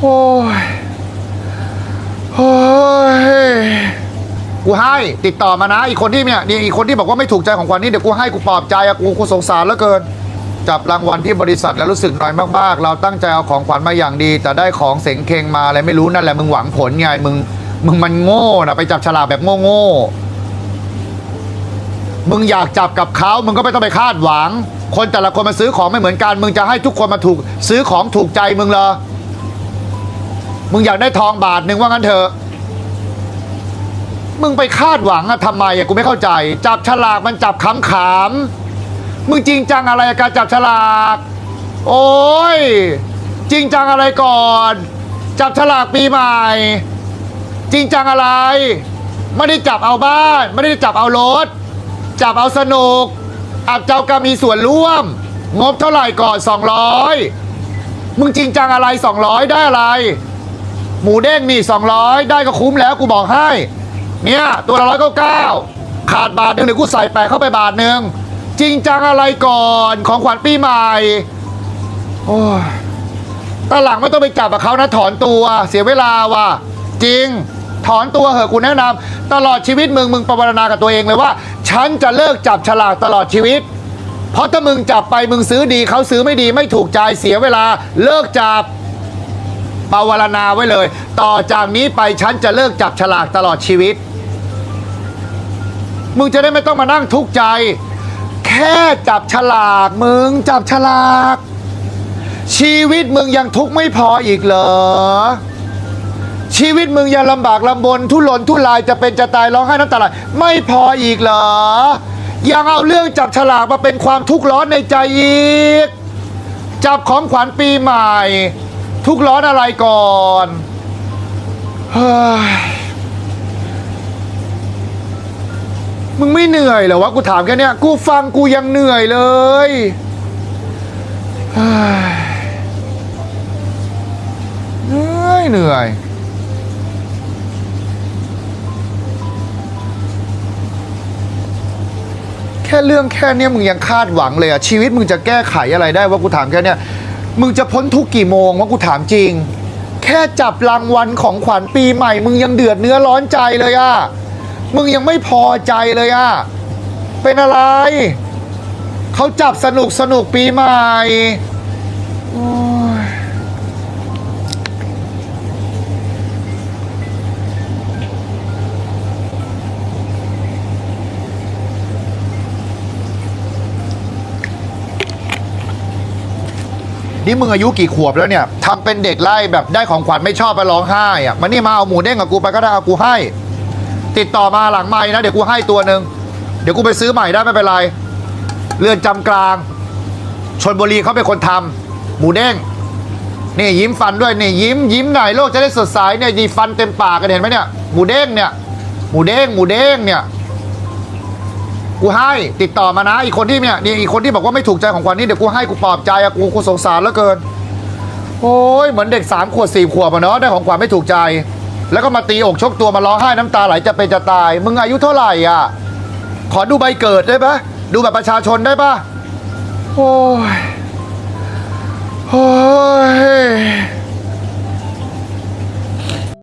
โอ้ยโอ้ยกูให้ติดต่อมานะอีกคนที่เนี่ยนี่อีกคนที่บอกว่าไม่ถูกใจของขวัญนี่เดี๋ยวกูให้กูปลอบใจอะกูกูสงสารเหลือเกิน จับรางวัลที่บริษัทแล้วรู้สึกน้อยมากๆ เราตั้งใจเอาของขวัญมาอย่างดี แต่ได้ของเสงเคงมาอะไรไม่รู้นั่นแหละมึงหวังผลไงมึงมึงมันโง่นะไปจับฉลากแบบโง่ๆมึงอยากจับกับเขามึงก็ไม่ต้องไปคาดหวัง คนแต่ละคนมาซื้อของไม่เหมือนกัน มึงจะให้ทุกคนมาถูกซื้อของถูกใจมึงเหรอ มึงอยากได้ทองบาทหนึ่งว่างั้นเถอะมึงไปคาดหวังอะทำไมอะกูไม่เข้าใจ จับฉลากมันจับขำขำๆมึงจริงจังอะไรกับการจับฉลาก โอ้ยจริงจังอะไรก่อน จับฉลากปีใหม่ จริงจังอะไร ไม่ได้จับเอาบ้าน ไม่ได้จับเอารถ จับเอาสนุกอับเจ้าก็มีส่วนร่วม งบเท่าไหร่ก่อน 200 มึงจริงจังอะไร 200 ได้อะไร หมูเด้งนี่ 200 ได้ก็คุ้มแล้วกูบอกให้ เนี่ย ตัวละร้อยเก้าเก้าขาดบาทหนึ่งเดี๋ยวกูใส่แปะเข้าไปบาทหนึ่งจริงจังอะไรก่อนของขวัญปีใหม่โอ้ยตอนหลังไม่ต้องไปจับกับเขานะถอนตัวเสียเวลาว่ะจริง ถอนตัวเหอะกูแนะนำตลอดชีวิตมึงมึงประวรณากับตัวเองเลยว่า ฉันจะเลิกจับฉลากตลอดชีวิต เพราะถ้ามึงจับไปมึงซื้อดีเขาซื้อไม่ดีไม่ถูกใจเสียเวลาเลิกจับ ปาวารณาไว้เลย ต่อจากนี้ไปฉันจะเลิกจับฉลากตลอดชีวิต มึงจะได้ไม่ต้องมานั่งทุกข์ใจ แค่จับฉลากมึงจับฉลาก ชีวิตมึงยังทุกข์ไม่พออีกเหรอชีวิตมึงยังลำบากลำบน ทุรนทุรายจะเป็นจะตายร้องไห้น้ำตาไหลไม่พออีกเหรอ ยังเอาเรื่องจับฉลากมาเป็นความทุกข์ร้อนในใจอีก จับของขวัญปีใหม่ ทุกร้อนอะไรก่อนเฮ้ยมึงไม่เหนื่อยเหรอวะกูถามแค่เนี้ยกูฟังกูยังเหนื่อยเลยเฮ้ยเหนื่อยเหนื่อย แค่เรื่องแค่เนี้ยมึงยังคาดหวังเลยอะชีวิตมึงจะแก้ไขอะไรได้ว่ากูถามแค่เนี้ย มึงจะพ้นทุกข์กี่โมงวะกูถามจริง แค่จับรางวัลของขวัญปีใหม่ มึงยังเดือดเนื้อร้อนใจเลยอะมึงยังไม่พอใจเลยอะเป็นอะไร เขาจับสนุกสนุกปีใหม่ นี่มึงอายุกี่ขวบแล้วเนี่ยทำเป็นเด็กไล่แบบได้ของขวัญไม่ชอบไปร้องไห้อะมานี่มาเอาหมูเด้งกับกูไปก็ได้เอากูให้ ติดต่อมาหลังไม้นะเดี๋ยวกูให้ตัวหนึ่งเดี๋ยวกูไปซื้อใหม่ได้ไม่เป็นไรเรือนจำกลางชนบุรีเขาเป็นคนทำหมูเด้งนี่ยิ้มฟันด้วยนี่ยิ้มยิ้มหน่อยโลกจะได้สดใสเนี่ยดีฟันเต็มปากกันเห็นไหมเนี่ยหมูเด้งเนี่ยหมูเด้งหมูเด้งเนี่ย กูให้ติดต่อมานะอีกคนที่เนี่ยนี่อีกคนที่บอกว่าไม่ถูกใจของขวัญนี่เดี๋ยวกูให้กูปลอบใจอะกูกูสงสารเหลือเกิน โอ้ยเหมือนเด็กสามขวบสี่ขวบอะเนาะได้ของขวัญไม่ถูกใจ แล้วก็มาตีอกชกตัวมาร้องไห้น้ำตาไหลจะเป็นจะตาย มึงอายุเท่าไหร่อะ ขอดูใบเกิดได้ปะดูแบบประชาชนได้ปะโอ้ย